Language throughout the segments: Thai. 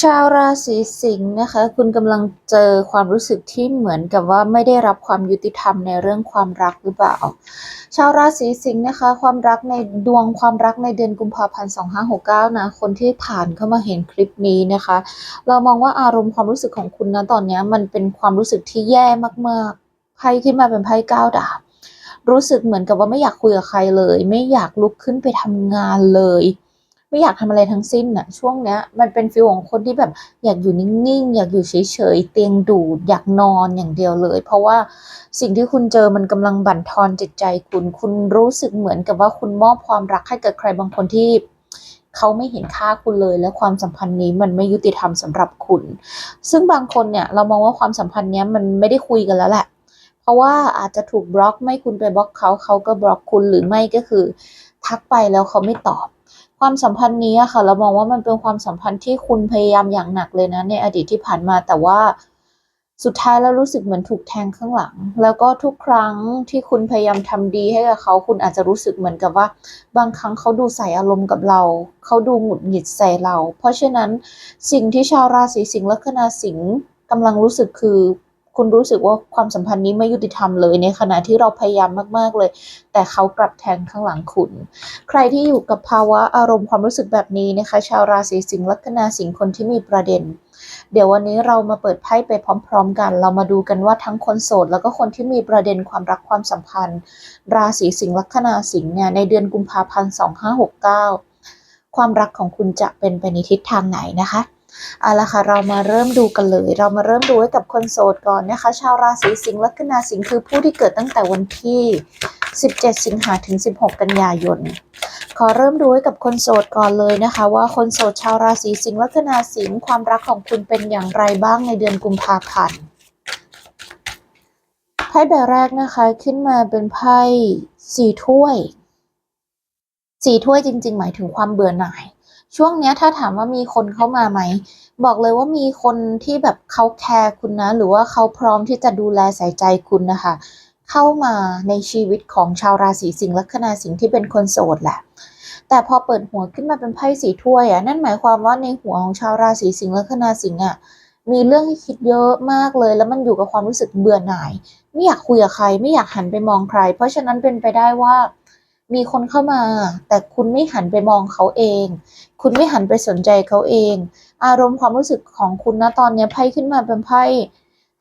ชาวราศีสิงห์นะคะ คุณกำลังเจอความรู้สึกที่เหมือนกับว่าไม่ได้รับความยุติธรรมในเรื่องความรักหรือเปล่า ชาวราศีสิงห์นะคะ ความรักในดวงความรักในเดือนกุมภาพันธ์2569นะคนที่ผ่านเข้ามาเห็นคลิปนี้นะคะ เรามองว่าอารมณ์ความรู้สึกของคุณนะตอนนี้มันเป็นความรู้สึกที่แย่มากๆไพ่ขึ้นมาเป็นไพ่ก้าดาบรู้สึกเหมือนกับว่าไม่อยากคุยกับใครเลย ไม่อยากลุกขึ้นไปทำงานเลย ไม่อยากทำอะไรทั้งสิ้นน่ะช่วงเนี้ยมันเป็นฟีลของคนที่แบบอยากอยู่นิ่งๆ อยากอยู่เฉยๆ เตียงดูด อยากนอนอย่างเดียวเลย เพราะว่าสิ่งที่คุณเจอมันกำลังบั่นทอนจิตใจคุณ คุณรู้สึกเหมือนกับว่าคุณมอบความรักให้กับใครบางคนที่เขาไม่เห็นค่าคุณเลย และความสัมพันธ์นี้มันไม่ยุติธรรมสำหรับคุณ ซึ่งบางคนเนี่ยเรามองว่าความสัมพันธ์เนี้ยมันไม่ได้คุยกันแล้วแหละ เพราะว่าอาจจะถูกบล็อกไม่คุณไปบล็อกเขาเขาก็บล็อกคุณหรือไม่ก็คือ ทักไปแล้วเขาไม่ตอบ ความสัมพันธ์นี้ค่ะ เรามองว่ามันเป็นความสัมพันธ์ที่คุณพยายามอย่างหนักเลยนะ ในอดีตที่ผ่านมาแต่ว่าสุดท้ายแล้วรู้สึกเหมือนถูกแทงข้างหลัง แล้วก็ทุกครั้งที่คุณพยายามทำดีให้กับเขา คุณอาจจะรู้สึกเหมือนกับว่า บางครั้งเขาดูใส่อารมณ์กับเรา เขาดูหงุดหงิดใส่เรา เพราะฉะนั้นสิ่งที่ชาวราศีสิงห์ลัคนาสิงห์กำลังรู้สึกคือ คุณรู้สึกว่าความสัมพันธ์นี้ไม่ยุติธรรมเลย ในขณะที่เราพยายามมาก ๆ เลย แต่เขากลับแทงข้างหลังคุณ ใครที่อยู่กับภาวะอารมณ์ความรู้สึกแบบนี้นะคะ ชาวราศีสิงห์ลัคนาสิงห์คนที่มีประเด็น เดี๋ยววันนี้เรามาเปิดไพ่ไปพร้อม ๆ กัน เรามาดูกันว่าทั้งคนโสด แล้วก็คนที่มีประเด็นความรักความสัมพันธ์ ราศีสิงห์ลัคนาสิงห์เนี่ยในเดือนกุมภาพันธ์ 2569 ความรักของคุณจะเป็นไปในทิศทางไหนนะคะ เอาละค่ะเรามาเริ่มดูกันเลย เรามาเริ่มดูให้กับคนโสดก่อนนะคะ ชาวราศีสิงห์ลัคนาสิงห์คือผู้ที่เกิดตั้งแต่วันที่ 17 สิงหาถึง 16 กันยายน ขอเริ่มดูให้กับคนโสดก่อนเลยนะคะ ว่าคนโสดชาวราศีสิงห์ลัคนาสิงห์ความรักของคุณเป็นอย่างไรบ้างในเดือนกุมภาพันธ์ไพ่ใบแรกนะคะขึ้นมาเป็นไพ่สี่ถ้วยสี่ถ้วยจริง ๆ หมายถึงความเบื่อหน่าย ช่วงเนี้ยถ้าถามว่ามีคนเข้ามาไหม บอกเลยว่ามีคนที่แบบเขาแคร์คุณนะ หรือว่าเขาพร้อมที่จะดูแลใส่ใจคุณนะคะ เข้ามาในชีวิตของชาวราศีสิงห์ลัคนาสิงห์ที่เป็นคนโสดแหละแต่พอเปิดหัวขึ้นมาเป็นไพ่สีถ้วยอะนั่นหมายความว่าในหัวของชาวราศีสิงห์ลัคนาสิงห์อะมีเรื่องให้คิดเยอะมากเลย แล้วมันอยู่กับความรู้สึกเบื่อหน่าย ไม่อยากคุยกับใคร ไม่อยากหันไปมองใคร เพราะฉะนั้นเป็นไปได้ว่า มีคนเข้ามา แต่คุณไม่หันไปมองเขาเอง คุณไม่หันไปสนใจเขาเอง อารมณ์ความรู้สึกของคุณนะตอนนี้ไพ่ขึ้นมาเป็นไพ่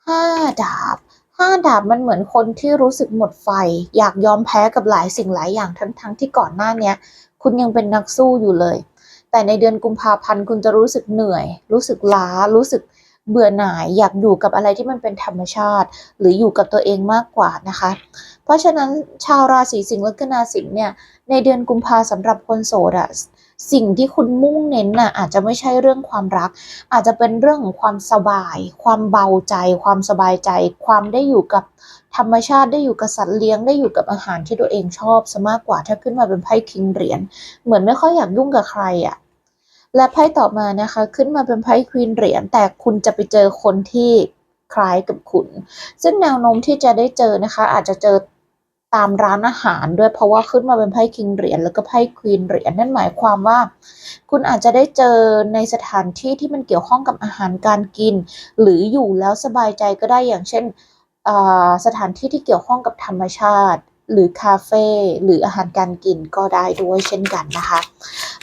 ห้าดาบห้าดาบมันเหมือนคนที่รู้สึกหมดไฟ อยากยอมแพ้กับหลายสิ่งหลายอย่างทั้งทั้งที่ก่อนหน้าเนี้ยคุณยังเป็นนักสู้อยู่เลย แต่ในเดือนกุมภาพันธ์คุณจะรู้สึกเหนื่อย รู้สึกล้ารู้สึก เบื่อหน่ายอยากอยู่กับอะไรที่มันเป็นธรรมชาติ หรืออยู่กับตัวเองมากกว่านะคะ เพราะฉะนั้นชาวราศีสิงห์ลัคนาสิงห์เนี่ยในเดือนกุมภาสำหรับคนโสดอะสิ่งที่คุณมุ่งเน้นน่ะอาจจะไม่ใช่เรื่องความรัก อาจจะเป็นเรื่องของความสบาย ความเบาใจ ความสบายใจ ความได้อยู่กับธรรมชาติได้อยู่กับสัตว์เลี้ยงได้อยู่กับอาหารที่ตัวเองชอบซะมากกว่าถ้าขึ้นมาเป็นไพ่คิงเหรียญเหมือนไม่ค่อยอยากยุ่งกับใครอะ และไพ่ต่อมานะคะ ขึ้นมาเป็นไพ่ควีนเหรียญแต่คุณจะไปเจอคนที่คล้ายกับคุณ ซึ่งแนวโน้มที่จะได้เจอนะคะ อาจจะเจอตามร้านอาหารด้วยเพราะว่าขึ้นมาเป็นไพ่คิงเหรียญแล้วก็ไพ่ควีนเหรียญนั่นหมายความว่า คุณอาจจะได้เจอในสถานที่ที่มันเกี่ยวข้องกับอาหารการกิน หรืออยู่แล้วสบายใจก็ได้อย่างเช่นสถานที่ที่เกี่ยวข้องกับธรรมชาติ หรือคาเฟ่หรืออาหารการกินก็ได้ด้วยเช่นกันนะคะ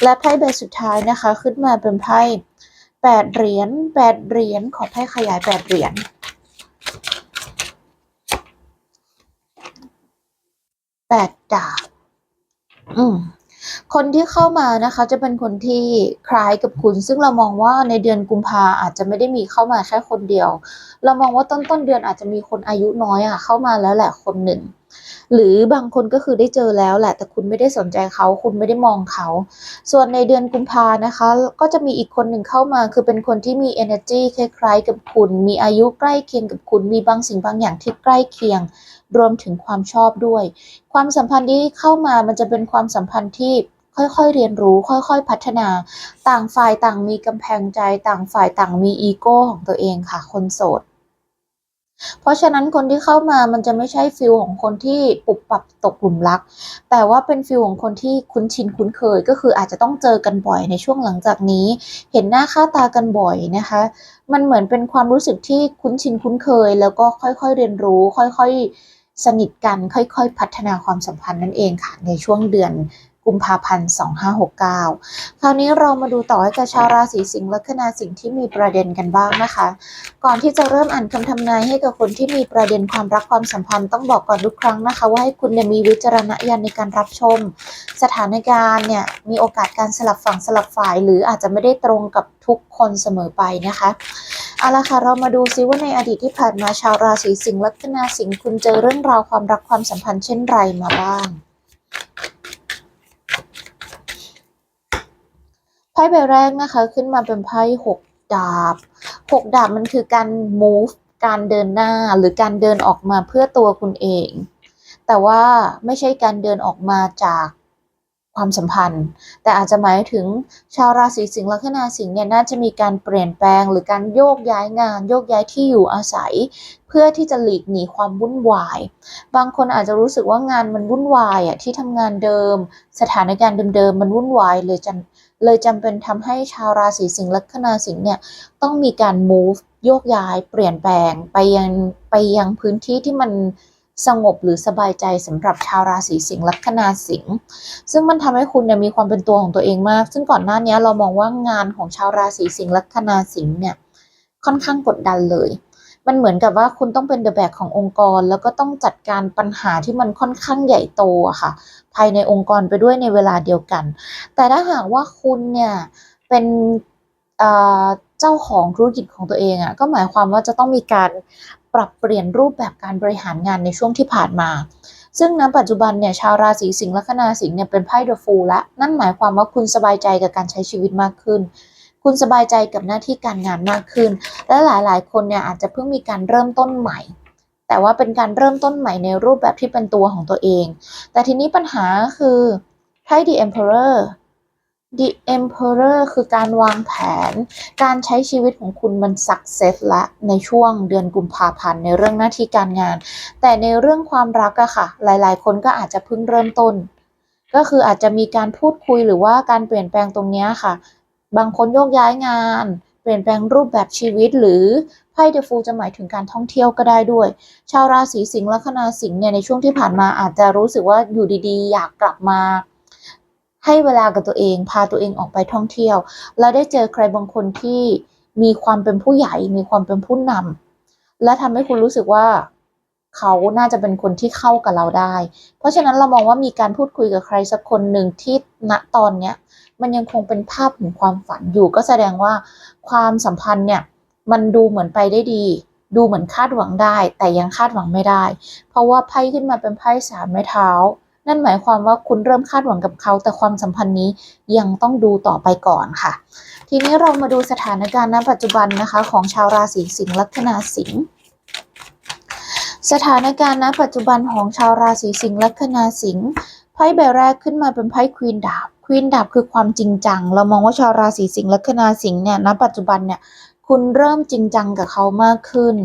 และไพ่ใบสุดท้ายนะคะ ขึ้นมาเป็นไพ่แปดเหรียญแปดเหรียญขอไพ่ขยายแปดเหรียญแปดดาบอืมคนที่เข้ามานะคะจะเป็นคนที่คล้ายกับคุณ ซึ่งเรามองว่าในเดือนกุมภาอาจจะไม่ได้มีเข้ามาแค่คนเดียว เรามองว่าต้นต้นเดือนอาจจะมีคนอายุน้อยอะเข้ามาแล้วแหละคนหนึ่ง หรือบางคนก็คือได้เจอแล้วแหละ แต่คุณไม่ได้สนใจเขาคุณไม่ได้มองเขา ส่วนในเดือนกุมภานะคะ ก็จะมีอีกคนหนึ่งเข้ามา คือเป็นคนที่มี energy คล้ายๆ กับคุณ มีอายุใกล้เคียงกับคุณ มีบางสิ่งบางอย่างที่ใกล้เคียง รวมถึงความชอบด้วย ความสัมพันธ์ที่เข้ามามันจะเป็นความสัมพันธ์ที่ค่อยๆ เรียนรู้ ค่อยๆ พัฒนา ต่างฝ่ายต่างมีกำแพงใจ ต่างฝ่ายต่างมีอีโก้ของตัวเองค่ะ คนโสด เพราะฉะนั้นคนที่เข้ามามันจะไม่ใช่ฟิลของคนที่ปุบปับตกหลุมรัก แต่ว่าเป็นฟิลของคนที่คุ้นชินคุ้นเคย ก็คืออาจจะต้องเจอกันบ่อยในช่วงหลังจากนี้ เห็นหน้าค่าตากันบ่อยนะคะ มันเหมือนเป็นความรู้สึกที่คุ้นชินคุ้นเคย แล้วก็ค่อยๆเรียนรู้ ค่อยๆสนิทกัน ค่อยๆ พัฒนาความสัมพันธ์นั่นเองค่ะในช่วงเดือน กุมภาพันธ์ 2569 คราวนี้เรามาดูต่อให้กับชาวราศีสิงห์ลัคนาสิงห์ที่มีประเด็นกันบ้างนะคะ ก่อนที่จะเริ่มอ่านคำทำนายให้กับคนที่มีประเด็นความรักความสัมพันธ์ต้องบอกก่อนทุกครั้งนะคะ ว่าให้คุณมีวิจารณญาณในการรับชม สถานการณ์เนี่ยมีโอกาสการสลับฝั่งสลับฝ่าย หรืออาจจะไม่ได้ตรงกับทุกคนเสมอไปนะคะเอาละค่ะเรามาดูซิว่าในอดีตที่ผ่านมาชาวราศีสิงห์ลัคนาสิงห์คุณเจอเรื่องราวความรักความสัมพันธ์เช่นไรมาบ้าง ไพ่ใบแรกนะคะ ขึ้นมาเป็นไพ่หกดาบหกดาบมันคือการ move การเดินหน้าหรือการเดินออกมาเพื่อตัวคุณเอง แต่ว่าไม่ใช่การเดินออกมาจากความสัมพันธ์ แต่อาจจะหมายถึงชาวราศีสิงห์ลัคนาสิงห์เนี่ยน่าจะมีการเปลี่ยนแปลง หรือการโยกย้ายงาน โยกย้ายที่อยู่อาศัย เพื่อที่จะหลีกหนีความวุ่นวาย บางคนอาจจะรู้สึกว่างานมันวุ่นวายอะที่ทำงานเดิม สถานการณ์เดิมๆมันวุ่นวายเลยจำ เลยจำเป็นทำให้ชาวราศีสิงห์ลัคนาสิงห์เนี่ยต้องมีการ move โยกย้ายเปลี่ยนแปลงไปยังไปยังพื้นที่ที่มันสงบหรือสบายใจสำหรับชาวราศีสิงห์ลัคนาสิงห์ซึ่งมันทำให้คุณเนี่ยมีความเป็นตัวของตัวเองมาก ซึ่งก่อนหน้านี้เรามองว่างานของชาวราศีสิงห์ลัคนาสิงห์เนี่ยค่อนข้างกดดันเลย มันเหมือนกับว่าคุณต้องเป็นเดอะแบกขององค์กร แล้วก็ต้องจัดการปัญหาที่มันค่อนข้างใหญ่โตอะค่ะ ภายในองค์กรไปด้วยในเวลาเดียวกัน แต่ถ้าหากว่าคุณเนี่ยเป็นเจ้าของธุรกิจของตัวเองอะก็หมายความว่าจะต้องมีการปรับเปลี่ยนรูปแบบการบริหารงานในช่วงที่ผ่านมา ซึ่งณปัจจุบันเนี่ยชาวราศีสิงห์ลัคนาสิงห์เนี่ยเป็นไพ่เดอะฟูลและนั่นหมายความว่าคุณสบายใจกับการใช้ชีวิตมากขึ้น คุณสบายใจกับหน้าที่การงานมากขึ้น และหลายๆ คนเนี่ยอาจจะเพิ่งมีการเริ่มต้นใหม่ แต่ว่าเป็นการเริ่มต้นใหม่ในรูปแบบที่เป็นตัวของตัวเอง แต่ทีนี้ปัญหาคือไพ่ The Emperor The Emperor คือการวางแผน การใช้ชีวิตของคุณมัน success ละในช่วงเดือนกุมภาพันธ์ในเรื่องหน้าที่การงาน แต่ในเรื่องความรักอะค่ะ หลาย ๆ คนก็อาจจะเพิ่งเริ่มต้น ก็คืออาจจะมีการพูดคุยหรือว่าการเปลี่ยนแปลงตรงนี้ค่ะ บางคนโยกย้ายงาน เปลี่ยนแปลงรูปแบบชีวิตหรือไพ่เดฟูจะหมายถึงการท่องเที่ยวก็ได้ด้วย ชาวราศีสิงห์ลัคนาสิงห์เนี่ยในช่วงที่ผ่านมาอาจจะรู้สึกว่าอยู่ดีๆ อยากกลับมา ให้เวลากับตัวเอง พาตัวเองออกไปท่องเที่ยว แล้วได้เจอใครบางคนที่มีความเป็นผู้ใหญ่ มีความเป็นผู้นำและทำให้คุณรู้สึกว่า เขาน่าจะเป็นคนที่เข้ากับเราได้ เพราะฉะนั้นเรามองว่ามีการพูดคุยกับใครสักคนหนึ่งที่ณตอนเนี้ยมันยังคงเป็นภาพของความฝันอยู่ ก็แสดงว่าความสัมพันธ์เนี่ยมันดูเหมือนไปได้ดี ดูเหมือนคาดหวังได้ แต่ยังคาดหวังไม่ได้ เพราะว่าไพ่ขึ้นมาเป็นไพ่สามไม้เท้า นั่นหมายความว่าคุณเริ่มคาดหวังกับเขา แต่ความสัมพันธ์นี้ยังต้องดูต่อไปก่อนค่ะ ทีนี้เรามาดูสถานการณ์ณปัจจุบันนะคะ ของชาวราศีสิงห์ลัคนาสิงห์ สถานการณ์ณปัจจุบันของชาวราศีสิงห์ลัคนาสิงห์ไพ่ใบแรกขึ้นมาเป็นไพ่ควีนดาบควีนดาบคือความจริงจัง เรามองว่าชาวราศีสิงห์ลัคนาสิงห์เนี่ยณปัจจุบันเนี่ยคุณเริ่มจริงจังกับเขามากขึ้น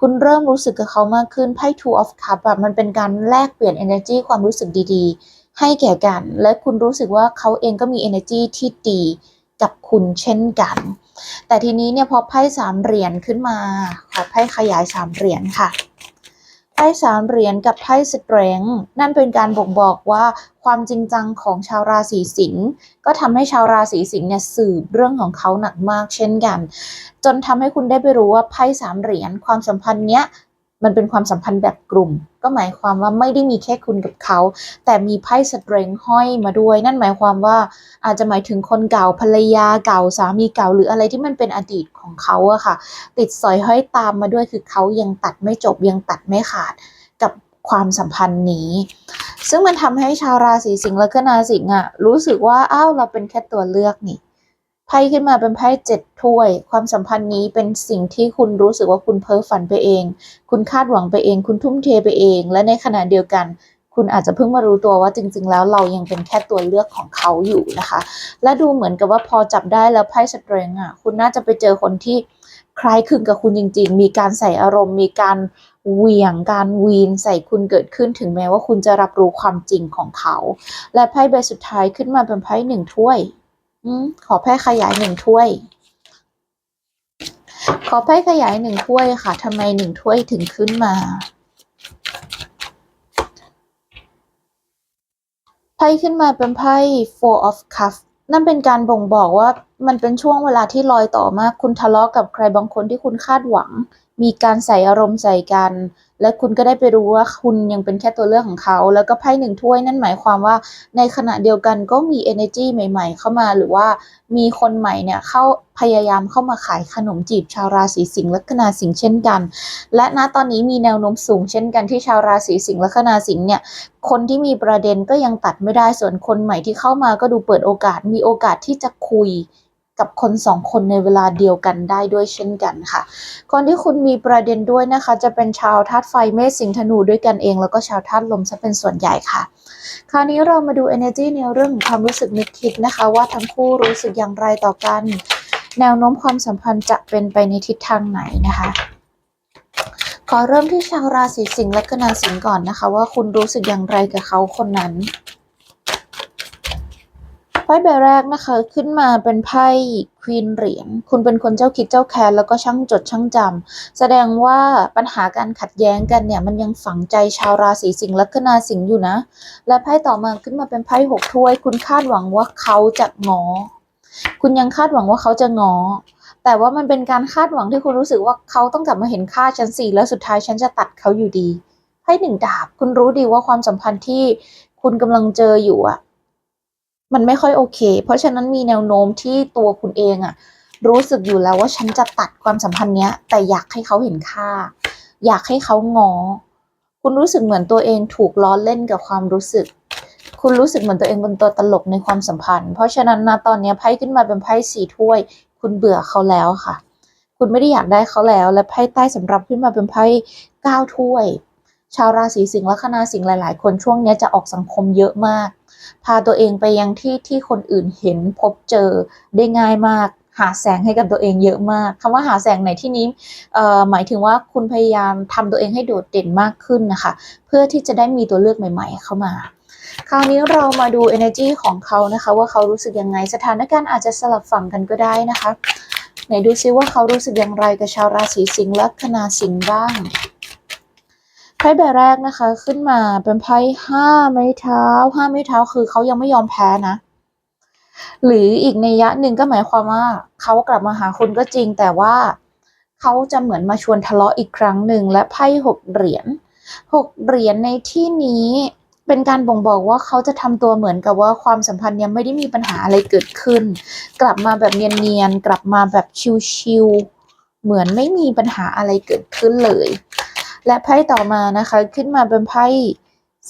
คุณเริ่มรู้สึกกับเขามากขึ้นไพ่ two of cup แบบมันเป็นการแลกเปลี่ยน energy ความรู้สึกดีๆ ให้แก่กัน และคุณรู้สึกว่าเขาเองก็มี energy ที่ดีกับคุณเช่นกัน แต่ทีนี้เนี่ยพอไพ่สามเหรียญขึ้นมาขอไพ่ขยายสามเหรียญค่ะ ไพ่สามเหรียญกับไพ่สเตรงนั่นเป็นการบ่งบอกว่าความจริงจังของชาวราศีสิงห์ก็ทำให้ชาวราศีสิงห์เนี่ยสืบเรื่องของเขาหนักมากเช่นกัน จนทำให้คุณได้ไปรู้ว่าไพ่สามเหรียญความสัมพันธ์เนี้ย มันเป็นความสัมพันธ์แบบกลุ่ม ก็หมายความว่าไม่ได้มีแค่คุณกับเขา แต่มีไพ่สเตรงห้อยมาด้วย นั่นหมายความว่าอาจจะหมายถึงคนเก่าภรรยาเก่าสามีเก่า หรืออะไรที่มันเป็นอดีตของเขาอะค่ะ ติดสอยห้อยตามมาด้วยคือเขายังตัดไม่จบยังตัดไม่ขาดกับความสัมพันธ์นี้ ซึ่งมันทำให้ชาวราศีสิงห์และก็นาสิงห์อะรู้สึกว่าอ้าวเราเป็นแค่ตัวเลือกนี่ ไพ่ขึ้นมาเป็นไพ่เจ็ดถ้วย ความสัมพันธ์นี้เป็นสิ่งที่คุณรู้สึกว่าคุณเพ้อฝันไปเอง คุณคาดหวังไปเอง คุณทุ่มเทไปเอง และในขณะเดียวกัน คุณอาจจะเพิ่งมารู้ตัวว่าจริง ๆ แล้วเรายังเป็นแค่ตัวเลือกของเขาอยู่นะคะ และดูเหมือนกับว่าพอจับได้แล้วไพ่สเตรงอะ คุณน่าจะไปเจอคนที่คล้ายคลึงกับคุณจริง ๆ มีการใส่อารมณ์ มีการเหวี่ยง การวีนใส่คุณเกิดขึ้นถึงแม้ว่าคุณจะรับรู้ความจริงของเขา และไพ่ใบสุดท้ายขึ้นมาเป็นไพ่หนึ่งถ้วย ขอไพ่ขยายหนึ่งถ้วย ขอไพ่ขยายหนึ่งถ้วยค่ะทำไมหนึ่งถ้วยถึงขึ้นมาไพ่ขึ้นมาเป็นไพ่ four of cups นั่นเป็นการบ่งบอกว่ามันเป็นช่วงเวลาที่ลอยต่อมาก คุณทะเลาะกับใครบางคนที่คุณคาดหวัง มีการใส่อารมณ์ใส่กัน และคุณก็ได้ไปรู้ว่าคุณยังเป็นแค่ตัวเลือกของเขา แล้วก็ไพ่หนึ่งถ้วยนั่นหมายความว่า ในขณะเดียวกันก็มี energy ใหม่ ๆ เข้ามาหรือว่ามีคนใหม่เนี่ยเข้าพยายามเข้ามาขายขนมจีบชาวราศีสิงห์ลัคนาสิงห์เช่นกัน และณตอนนี้มีแนวโน้มสูงเช่นกันที่ชาวราศีสิงห์ลัคนาสิงห์เนี่ยคนที่มีประเด็นก็ยังตัดไม่ได้ส่วนคนใหม่ที่เข้ามาก็ดูเปิดโอกาสมีโอกาสที่จะคุย กับคนสองคนในเวลาเดียวกันได้ด้วยเช่นกันค่ะ คนที่คุณมีประเด็นด้วยนะคะ จะเป็นชาวธาตุไฟเมษสิงห์ธนูด้วยกันเอง แล้วก็ชาวธาตุลมจะเป็นส่วนใหญ่ค่ะ คราวนี้เรามาดู energy ในเรื่องของความรู้สึกนึกคิดนะคะ ว่าทั้งคู่รู้สึกอย่างไรต่อกัน แนวโน้มความสัมพันธ์จะเป็นไปในทิศทางไหนนะคะขอเริ่มที่ชาวราศีสิงห์และกนาสิงห์ก่อนนะคะ ว่าคุณรู้สึกอย่างไรกับเขาคนนั้น ไพ่ใบแรกนะคะขึ้นมาเป็นไพ่ควีนเหรียญคุณเป็นคนเจ้าคิดเจ้าแค้นแล้วก็ช่างจดช่างจำแสดงว่าปัญหาการขัดแย้งกันเนี่ยมันยังฝังใจชาวราศีสิงห์และกนาสิงห์อยู่นะ และไพ่ต่อมาขึ้นมาเป็นไพ่หกถ้วย คุณคาดหวังว่าเขาจะงอ คุณยังคาดหวังว่าเขาจะงอ แต่ว่ามันเป็นการคาดหวังที่คุณรู้สึกว่าเขาต้องกลับมาเห็นค่าฉันสี่แล้วสุดท้ายฉันจะตัดเขาอยู่ดีไพ่หนึ่งดาบ คุณรู้ดีว่าความสัมพันธ์ที่คุณกำลังเจออยู่อะ มันไม่ค่อยโอเค เพราะฉะนั้นมีแนวโน้มที่ตัวคุณเองอะรู้สึกอยู่แล้วว่าฉันจะตัดความสัมพันธ์เนี้ย แต่อยากให้เขาเห็นค่า อยากให้เขางอ คุณรู้สึกเหมือนตัวเองถูกล้อเล่นกับความรู้สึก คุณรู้สึกเหมือนตัวเองเป็นตัวตลกในความสัมพันธ์ เพราะฉะนั้นนะตอนนี้ไพ่ขึ้นมาเป็นไพ่สี่ถ้วย คุณเบื่อเขาแล้วค่ะ คุณไม่ได้อยากได้เขาแล้ว และไพ่ใต้สำรับขึ้นมาเป็นไพ่เก้าถ้วย ชาวราศีสิงห์และคณาสิงห์หลาย ๆ คนช่วงนี้จะออกสังคมเยอะมาก พาตัวเองไปยังที่ที่คนอื่นเห็นพบเจอได้ง่ายมาก หาแสงให้กับตัวเองเยอะมากคำว่าหาแสงในที่นี้หมายถึงว่าคุณพยายามทำตัวเองให้โดดเด่นมากขึ้นนะคะ เพื่อที่จะได้มีตัวเลือกใหม่ ๆ เข้ามา คราวนี้เรามาดู energy ของเขานะคะ ว่าเขารู้สึกยังไงสถานการณ์อาจจะสลับฝั่งกันก็ได้นะคะไหนดูซิว่าเขารู้สึกอย่างไรกับชาวราศีสิงห์และคณาสิงห์บ้าง พ่ใบแรกนะคะขึ้นมาเป็นไพ่ห้าไม้เท้าห้าไม้เท้าคือเขายังไม่ยอมแพ้นะ หรืออีกในยะหนึ่งก็หมายความว่าเขากลับมาหาคุณก็จริง แต่ว่าเขาจะเหมือนมาชวนทะเลาะอีกครั้งหนึ่งและไพ่หกเหรียญหกเหรียญในที่นี้เป็นการบ่งบอกว่าเขาจะทำตัวเหมือนกับว่าความสัมพันธ์ยังไม่ได้มีปัญหาอะไรเกิดขึ้น กลับมาแบบเนียนๆกลับมาแบบชิวๆเหมือนไม่มีปัญหาอะไรเกิดขึ้นเลย และไพ่ต่อมานะคะขึ้นมาเป็นไพ่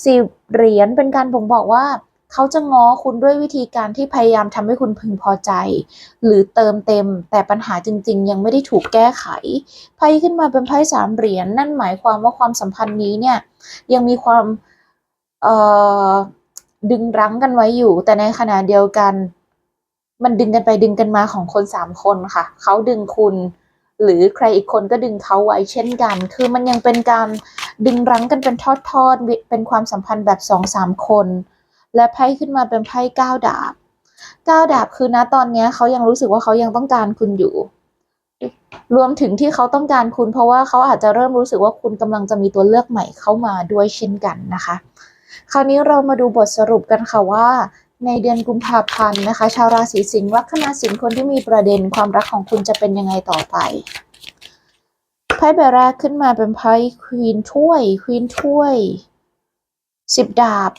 สิบเหรียญเป็นการบ่งบอกว่าเขาจะง้อคุณด้วยวิธีการที่พยายามทำให้คุณพึงพอใจ หรือเติมเต็ม แต่ปัญหาจริง ๆ ยังไม่ได้ถูกแก้ไขไพ่ขึ้นมาเป็นไพ่สามเหรียญนั่นหมายความว่าความสัมพันธ์นี้เนี่ยยังมีความเออดึงรั้งกันไว้อยู่ แต่ในขณะเดียวกัน มันดึงกันไปดึงกันมาของคนสามคนค่ะเขาดึงคุณ หรือใครอีกคนก็ดึงเขาไว้เช่นกัน คือมันยังเป็นการดึงรั้งกันเป็นทอดๆ เป็นความสัมพันธ์แบบสองสามคน และไพ่ขึ้นมาเป็นไพ่เก้าดาบเก้าดาบคือนะตอนนี้เขายังรู้สึกว่าเขายังต้องการคุณอยู่ รวมถึงที่เขาต้องการคุณ เพราะว่าเขาอาจจะเริ่มรู้สึกว่าคุณกำลังจะมีตัวเลือกใหม่เข้ามาด้วยเช่นกันนะคะ คราวนี้เรามาดูบทสรุปกันค่ะว่า ในเดือนกุมภาพันธ์นะคะ ชาวราศีสิงห์ลัคนาสิงห์คนที่มีประเด็นความรักของคุณจะเป็นยังไงต่อไปไพ่ใบแรกขึ้นมาเป็นไพ่ควีนถ้วยควีนถ้วยสิบดาบ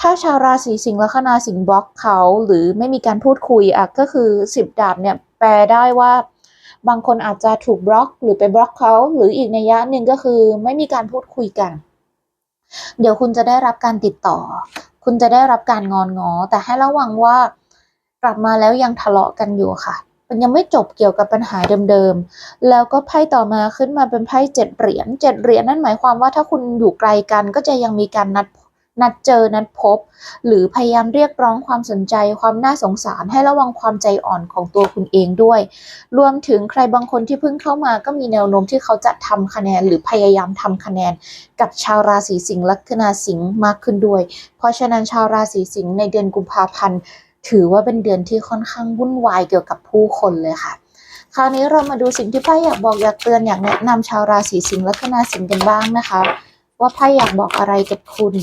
ถ้าชาวราศีสิงห์ลัคนาสิงห์บล็อกเขาหรือไม่มีการพูดคุยอะก็คือสิบดาบเนี่ยแปลได้ว่าบางคนอาจจะถูกบล็อก หรือไปบล็อกเขาหรืออีกในยะหนึ่งก็คือไม่มีการพูดคุยกัน เดี๋ยวคุณจะได้รับการติดต่อ คุณจะได้รับการงอนงอ แต่ให้ระวังว่ากลับมาแล้วยังทะเลาะกันอยู่ค่ะ มันยังไม่จบเกี่ยวกับปัญหาเดิมๆ แล้วก็ไพ่ต่อมาขึ้นมาเป็นไพ่เจ็ดเหรียญเจ็ดเหรียญนั่นหมายความว่าถ้าคุณอยู่ไกลกันก็จะยังมีการนัด นัดเจอนัดพบ หรือพยายามเรียกร้องความสนใจความน่าสงสาร ให้ระวังความใจอ่อนของตัวคุณเองด้วย รวมถึงใครบางคนที่เพิ่งเข้ามาก็มีแนวโน้มที่เขาจะทำคะแนน หรือพยายามทำคะแนน กับชาวราศีสิงห์ลัคนาสิงห์มากขึ้นด้วย เพราะฉะนั้นชาวราศีสิงห์ในเดือนกุมภาพันธ์ถือว่าเป็นเดือนที่ค่อนข้างวุ่นวายเกี่ยวกับผู้คนเลยค่ะคราวนี้เรามาดูสิ่งที่ไพ่อยากบอกอยากเตือนอยากแนะนำชาวราศีสิงห์ลัคนาสิงห์กันบ้างนะคะ ว่าไพ่อยากบอกอะไรกับคุณ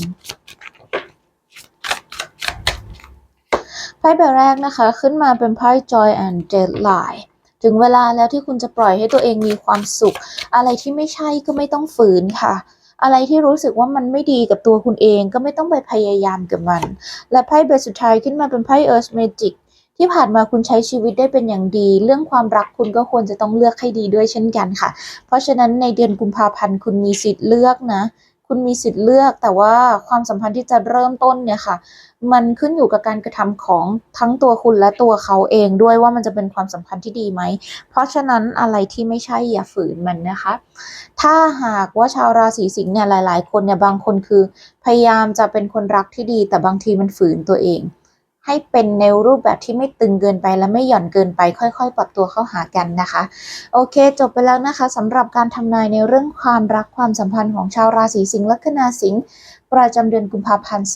ไพ่ใบแรกนะคะ ขึ้นมาเป็นไพ่ Joy and Deadline ถึงเวลาแล้วที่คุณจะปล่อยให้ตัวเองมีความสุข อะไรที่ไม่ใช่ก็ไม่ต้องฝืนค่ะ อะไรที่รู้สึกว่ามันไม่ดีกับตัวคุณเองก็ไม่ต้องไปพยายามกับมัน และไพ่ใบสุดท้ายขึ้นมาเป็นไพ่ Earth Magic ที่ผ่านมาคุณใช้ชีวิตได้เป็นอย่างดี เรื่องความรักคุณก็ควรจะต้องเลือกให้ดีด้วยเช่นกันค่ะ เพราะฉะนั้นในเดือนกุมภาพันธ์คุณมีสิทธิ์เลือกนะ คุณมีสิทธิ์เลือกแต่ว่าความสัมพันธ์ที่จะเริ่มต้นเนี่ยค่ะ มันขึ้นอยู่กับการกระทำของทั้งตัวคุณและตัวเขาเองด้วยว่ามันจะเป็นความสัมพันธ์ที่ดีไหม เพราะฉะนั้นอะไรที่ไม่ใช่อย่าฝืนมันนะคะ ถ้าหากว่าชาวราศีสิงห์เนี่ยหลาย ๆ คนเนี่ยบางคนคือ พยายามจะเป็นคนรักที่ดี แต่บางทีมันฝืนตัวเอง ให้เป็นในรูปแบบที่ไม่ตึงเกินไปและไม่หย่อนเกินไปค่อย ๆ ปรับตัวเข้าหากันนะคะ โอเค จบไปแล้วนะคะสำหรับการทำนายในเรื่องความรักความสัมพันธ์ของชาวราศีสิงห์ลัคนาสิงห์ประจำเดือนกุมภาพันธ์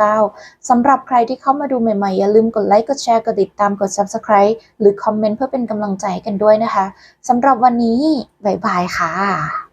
2569 สำหรับใครที่เข้ามาดูใหม่ๆ อย่าลืมกดไลค์ กดแชร์ กดติดตาม กด Subscribe หรือคอมเมนต์เพื่อเป็นกำลังใจกันด้วยนะคะ สำหรับวันนี้ บ๊ายบายค่ะ